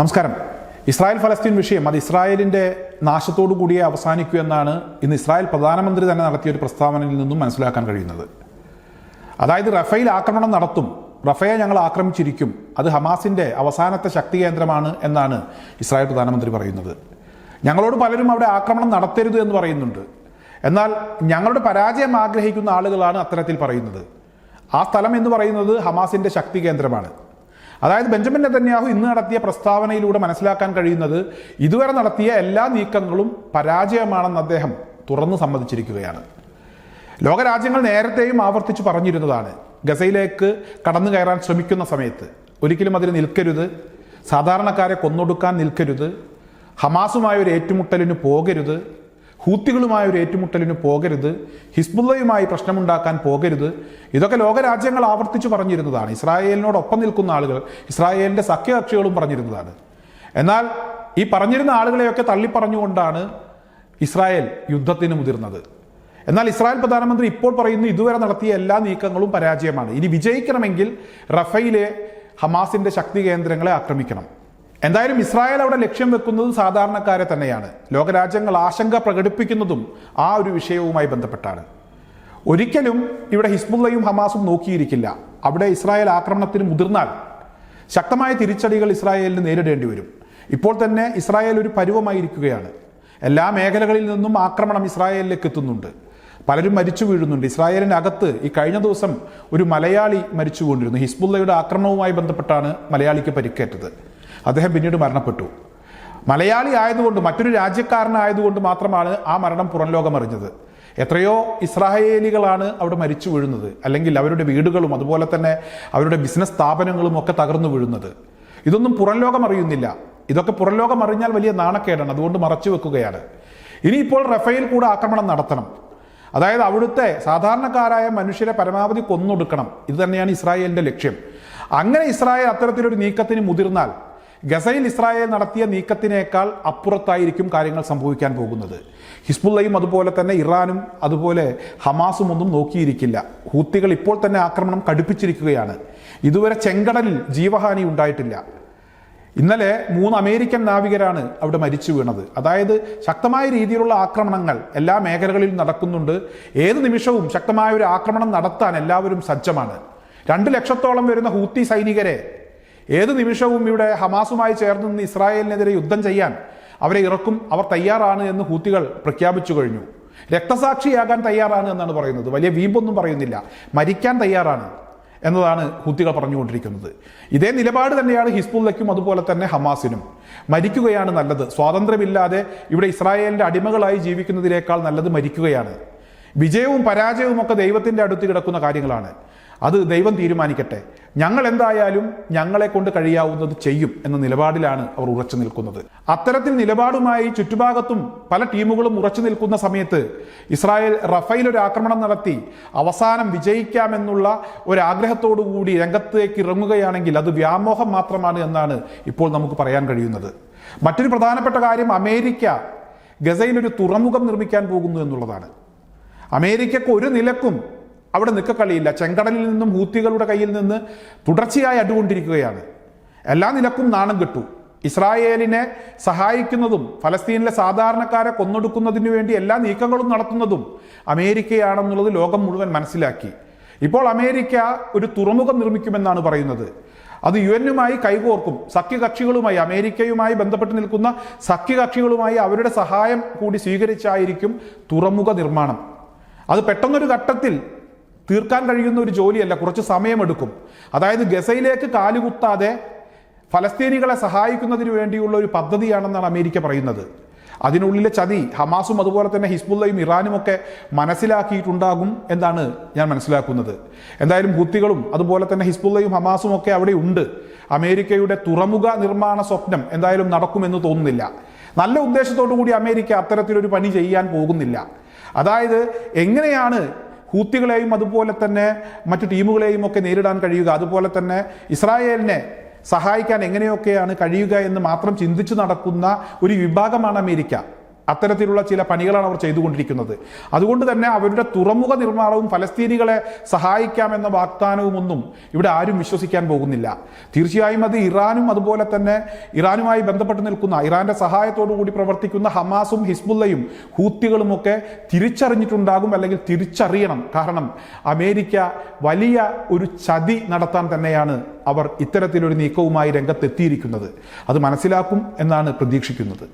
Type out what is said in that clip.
നമസ്കാരം. ഇസ്രായേൽ ഫലസ്തീൻ വിഷയം അത് ഇസ്രായേലിന്റെ നാശത്തോടു കൂടിയേ അവസാനിക്കൂ എന്നാണ് ഇന്ന് ഇസ്രായേൽ പ്രധാനമന്ത്രി തന്നെ നടത്തിയ ഒരു പ്രസ്താവനയിൽ നിന്നും മനസ്സിലാക്കാൻ കഴിയുന്നത്. അതായത് റഫേൽ ആക്രമണം നടത്തും റഫയെ ഞങ്ങൾ ആക്രമിച്ചിരിക്കും അത് ഹമാസിന്റെ അവസാനത്തെ ശക്തി കേന്ദ്രമാണ് എന്നാണ് ഇസ്രായേൽ പ്രധാനമന്ത്രി പറയുന്നത്. ഞങ്ങളോട് പലരും അവിടെ ആക്രമണം നടത്തരുത് എന്ന് പറയുന്നുണ്ട്. എന്നാൽ ഞങ്ങളുടെ പരാജയം ആഗ്രഹിക്കുന്ന ആളുകളാണ് അത്തരത്തിൽ പറയുന്നത്. ആ സ്ഥലം എന്ന് പറയുന്നത് ഹമാസിന്റെ ശക്തി കേന്ദ്രമാണ്. അതായത് ബെഞ്ചമിൻ നെതന്യാഹു ഇന്ന് നടത്തിയ പ്രസ്താവനയിലൂടെ മനസ്സിലാക്കാൻ കഴിയുന്നത് ഇതുവരെ നടത്തിയ എല്ലാ നീക്കങ്ങളും പരാജയമാണെന്ന് അദ്ദേഹം തുറന്നു സമ്മതിച്ചിരിക്കുകയാണ്. ലോകരാജ്യങ്ങൾ നേരത്തെയും ആവർത്തിച്ച് പറഞ്ഞിരുന്നതാണ് ഗസയിലേക്ക് കടന്നു കയറാൻ ശ്രമിക്കുന്ന സമയത്ത് ഒരിക്കലും അതിന് നിൽക്കരുത് സാധാരണക്കാരെ കൊന്നൊടുക്കാൻ നിൽക്കരുത് ഹമാസുമായ ഒരു ഏറ്റുമുട്ടലിന് പോകരുത് ഹൂത്തികളുമായ ഒരു ഏറ്റുമുട്ടലിന് പോകരുത് ഹിസ്ബുള്ളയുമായി പ്രശ്നമുണ്ടാക്കാൻ പോകരുത്. ഇതൊക്കെ ലോകരാജ്യങ്ങൾ ആവർത്തിച്ച് പറഞ്ഞിരുന്നതാണ്. ഇസ്രായേലിനോടൊപ്പം നിൽക്കുന്ന ആളുകൾ ഇസ്രായേലിന്റെ സഖ്യകക്ഷികളും പറഞ്ഞിരുന്നതാണ്. എന്നാൽ ഈ പറഞ്ഞിരുന്ന ആളുകളെയൊക്കെ തള്ളിപ്പറഞ്ഞുകൊണ്ടാണ് ഇസ്രായേൽ യുദ്ധത്തിന് മുതിർന്നത്. എന്നാൽ ഇസ്രായേൽ പ്രധാനമന്ത്രി ഇപ്പോൾ പറയുന്നു ഇതുവരെ നടത്തിയ എല്ലാ നീക്കങ്ങളും പരാജയമാണ്. ഇനി വിജയിക്കണമെങ്കിൽ റഫയിലെ ഹമാസിന്റെ ശക്തി കേന്ദ്രങ്ങളെ ആക്രമിക്കണം. എന്തായാലും ഇസ്രായേൽ അവിടെ ലക്ഷ്യം വെക്കുന്നതും സാധാരണക്കാരെ തന്നെയാണ്. ലോകരാജ്യങ്ങൾ ആശങ്ക പ്രകടിപ്പിക്കുന്നതും ആ ഒരു വിഷയവുമായി ബന്ധപ്പെട്ടാണ്. ഒരിക്കലും ഇവിടെ ഹിസ്ബുള്ളയും ഹമാസും നോക്കിയിരിക്കില്ല. അവിടെ ഇസ്രായേൽ ആക്രമണത്തിന് മുതിർന്നാൽ ശക്തമായ തിരിച്ചടികൾ ഇസ്രായേലിന് നേരിടേണ്ടി വരും. ഇപ്പോൾ തന്നെ ഇസ്രായേൽ ഒരു പരുവമായിരിക്കുകയാണ്. എല്ലാ മേഖലകളിൽ നിന്നും ആക്രമണം ഇസ്രായേലിലേക്ക് എത്തുന്നുണ്ട്. പലരും മരിച്ചു വീഴുന്നുണ്ട്. ഇസ്രായേലിനകത്ത് ഈ കഴിഞ്ഞ ദിവസം ഒരു മലയാളി മരിച്ചു കൊണ്ടിരുന്നു ഹിസ്ബുള്ളയുടെ ആക്രമണവുമായി ബന്ധപ്പെട്ടാണ് മലയാളിക്ക് പരിക്കേറ്റത്. അദ്ദേഹം പിന്നീട് മരണപ്പെട്ടു. മലയാളി ആയതുകൊണ്ട് മറ്റൊരു രാജ്യക്കാരനായതുകൊണ്ട് മാത്രമാണ് ആ മരണം പുറം ലോകമറിഞ്ഞത് എത്രയോ ഇസ്രായേലികളാണ് അവിടെ മരിച്ചു വീഴുന്നത്. അല്ലെങ്കിൽ അവരുടെ വീടുകളും അതുപോലെ തന്നെ അവരുടെ ബിസിനസ് സ്ഥാപനങ്ങളും ഒക്കെ തകർന്നു വീഴുന്നത്. ഇതൊന്നും പുറം ലോകം അറിയുന്നില്ല. ഇതൊക്കെ പുറം ലോകം അറിഞ്ഞാൽ വലിയ നാണക്കേടാണ്. അതുകൊണ്ട് മറച്ചു വെക്കുകയാണ്. ഇനിയിപ്പോൾ റഫേൽ കൂടെ ആക്രമണം നടത്തണം. അതായത് അവിടുത്തെ സാധാരണക്കാരായ മനുഷ്യരെ പരമാവധി കൊന്നൊടുക്കണം. ഇത് തന്നെയാണ് ഇസ്രായേലിന്റെ ലക്ഷ്യം. അങ്ങനെ ഇസ്രായേൽ അത്തരത്തിലൊരു നീക്കത്തിന് മുതിർന്നാൽ ഗസയിൽ ഇസ്രായേൽ നടത്തിയ നീക്കത്തിനേക്കാൾ അപ്പുറത്തായിരിക്കും കാര്യങ്ങൾ സംഭവിക്കാൻ പോകുന്നത്. ഹിസ്ബുള്ളയും അതുപോലെ തന്നെ ഇറാനും അതുപോലെ ഹമാസും ഒന്നും നോക്കിയിരിക്കില്ല. ഹൂത്തികൾ ഇപ്പോൾ തന്നെ ആക്രമണം കടുപ്പിച്ചിരിക്കുകയാണ്. ഇതുവരെ ചെങ്കടലിൽ ജീവഹാനി ഉണ്ടായിട്ടില്ല. ഇന്നലെ മൂന്ന് അമേരിക്കൻ നാവികരാണ് അവിടെ മരിച്ചു വീണത്. അതായത് ശക്തമായ രീതിയിലുള്ള ആക്രമണങ്ങൾ എല്ലാ മേഖലകളിലും നടക്കുന്നുണ്ട്. ഏത് നിമിഷവും ശക്തമായ ഒരു ആക്രമണം നടത്താൻ എല്ലാവരും സജ്ജമാണ്. രണ്ട് ലക്ഷത്തോളം വരുന്ന ഹൂത്തി സൈനികരെ ഏത് നിമിഷവും ഇവിടെ ഹമാസുമായി ചേർന്ന് നിന്ന് ഇസ്രായേലിനെതിരെ യുദ്ധം ചെയ്യാൻ അവരെ ഇറക്കും അവർ തയ്യാറാണ് എന്ന് ഹൂത്തികൾ പ്രഖ്യാപിച്ചു കഴിഞ്ഞു. രക്തസാക്ഷിയാകാൻ തയ്യാറാണ് എന്നാണ് പറയുന്നത്. വലിയ വീമ്പൊന്നും പറയുന്നില്ല. മരിക്കാൻ തയ്യാറാണ് എന്നതാണ് ഹൂത്തികൾ പറഞ്ഞുകൊണ്ടിരിക്കുന്നത്. ഇതേ നിലപാട് തന്നെയാണ് ഹിസ്ബുല്ലയ്ക്കും അതുപോലെ തന്നെ ഹമാസിനും. മരിക്കുകയാണ് നല്ലത്. സ്വാതന്ത്ര്യമില്ലാതെ ഇവിടെ ഇസ്രായേലിന്റെ അടിമകളായി ജീവിക്കുന്നതിനേക്കാൾ നല്ലത് മരിക്കുകയാണ്. വിജയവും പരാജയവും ഒക്കെ ദൈവത്തിന്റെ അടുത്ത് കിടക്കുന്ന കാര്യങ്ങളാണ്. അത് ദൈവം തീരുമാനിക്കട്ടെ. ഞങ്ങൾ എന്തായാലും ഞങ്ങളെ കൊണ്ട് കഴിയാവുന്നത് ചെയ്യും എന്ന നിലപാടിലാണ് അവർ ഉറച്ചു നിൽക്കുന്നത്. അത്തരത്തിൽ നിലപാടുമായി ചുറ്റുഭാഗത്തും പല ടീമുകളും ഉറച്ചു നിൽക്കുന്ന സമയത്ത് ഇസ്രായേൽ റഫൈൽ ഒരു ആക്രമണം നടത്തി അവസാനം വിജയിക്കാമെന്നുള്ള ഒരു ആഗ്രഹത്തോടു കൂടി രംഗത്തേക്ക് ഇറങ്ങുകയാണെങ്കിൽ അത് വ്യാമോഹം മാത്രമാണ് എന്നാണ് ഇപ്പോൾ നമുക്ക് പറയാൻ കഴിയുന്നത്. മറ്റൊരു പ്രധാനപ്പെട്ട കാര്യം അമേരിക്ക ഗസയിൽ ഒരു തുറമുഖം നിർമ്മിക്കാൻ പോകുന്നു എന്നുള്ളതാണ്. അമേരിക്കക്ക് ഒരു നിലക്കും അവിടെ നിൽക്കക്കളിയില്ല ചെങ്കടലിൽ നിന്നും ഹൂത്തികളുടെ കയ്യിൽ നിന്ന് തുടർച്ചയായി അടുകൊണ്ടിരിക്കുകയാണ്. എല്ലാ നിലക്കും നാണം കിട്ടു. ഇസ്രായേലിനെ സഹായിക്കുന്നതും ഫലസ്തീനിലെ സാധാരണക്കാരെ കൊന്നൊടുക്കുന്നതിന് വേണ്ടി എല്ലാ നീക്കങ്ങളും നടത്തുന്നതും അമേരിക്കയാണെന്നുള്ളത് ലോകം മുഴുവൻ മനസ്സിലാക്കി. ഇപ്പോൾ അമേരിക്ക ഒരു തുറമുഖം നിർമ്മിക്കുമെന്നാണ് പറയുന്നത്. അത് യു എന്നുമായി കൈകോർക്കും. സഖ്യകക്ഷികളുമായി അമേരിക്കയുമായി ബന്ധപ്പെട്ട് നിൽക്കുന്ന സഖ്യകക്ഷികളുമായി അവരുടെ സഹായം കൂടി സ്വീകരിച്ചായിരിക്കും തുറമുഖ നിർമ്മാണം. അത് പെട്ടെന്നൊരു ഘട്ടത്തിൽ തീർക്കാൻ കഴിയുന്ന ഒരു ജോലിയല്ല കുറച്ച് സമയമെടുക്കും. അതായത് ഗസയിലേക്ക് കാലുകുത്താതെ ഫലസ്തീനികളെ സഹായിക്കുന്നതിന് വേണ്ടിയുള്ള ഒരു പദ്ധതിയാണെന്നാണ് അമേരിക്ക പറയുന്നത്. അതിനുള്ളിലെ ചതി ഹമാസും അതുപോലെ തന്നെ ഹിസ്ബുള്ളയും ഇറാനും ഒക്കെ മനസ്സിലാക്കിയിട്ടുണ്ടാകും എന്നാണ് ഞാൻ മനസ്സിലാക്കുന്നത്. എന്തായാലും ഹുത്തികളും അതുപോലെ തന്നെ ഹിസ്ബുള്ളയും ഹമാസും ഒക്കെ അവിടെ ഉണ്ട്. അമേരിക്കയുടെ തുറമുഖ നിർമ്മാണ സ്വപ്നം എന്തായാലും നടക്കുമെന്ന് തോന്നുന്നില്ല. നല്ല ഉദ്ദേശത്തോടു കൂടി അമേരിക്ക അത്തരത്തിലൊരു പണി ചെയ്യാൻ പോകുന്നില്ല. അതായത് എങ്ങനെയാണ് ഹൂത്തികളെയും അതുപോലെ തന്നെ മറ്റു ടീമുകളെയും ഒക്കെ നേരിടാൻ കഴിയുക. അതുപോലെ തന്നെ ഇസ്രായേലിനെ സഹായിക്കാൻ എങ്ങനെയൊക്കെയാണ് കഴിയുക എന്ന് മാത്രം ചിന്തിച്ചു നടക്കുന്ന ഒരു വിഭാഗമാണ് അമേരിക്ക. അത്തരത്തിലുള്ള ചില പണികളാണ് അവർ ചെയ്തുകൊണ്ടിരിക്കുന്നത്. അതുകൊണ്ട് തന്നെ അവരുടെ തുറമുഖ നിർമ്മാണവും ഫലസ്തീനികളെ സഹായിക്കാമെന്ന വാഗ്ദാനവും ഒന്നും ഇവിടെ ആരും വിശ്വസിക്കാൻ പോകുന്നില്ല. തീർച്ചയായും അത് ഇറാനും അതുപോലെ തന്നെ ഇറാനുമായി ബന്ധപ്പെട്ട് നിൽക്കുന്ന ഇറാന്റെ സഹായത്തോടു കൂടി പ്രവർത്തിക്കുന്ന ഹമാസും ഹിസ്ബുള്ളയും ഹൂത്തികളുമൊക്കെ തിരിച്ചറിഞ്ഞിട്ടുണ്ടാകും അല്ലെങ്കിൽ തിരിച്ചറിയണം. കാരണം അമേരിക്ക വലിയ ഒരു ചതി നടത്താൻ തന്നെയാണ് അവർ ഇത്തരത്തിലൊരു നീക്കവുമായി രംഗത്തെത്തിയിരിക്കുന്നത്. അത് മനസ്സിലാക്കും എന്നാണ് പ്രതീക്ഷിക്കുന്നത്.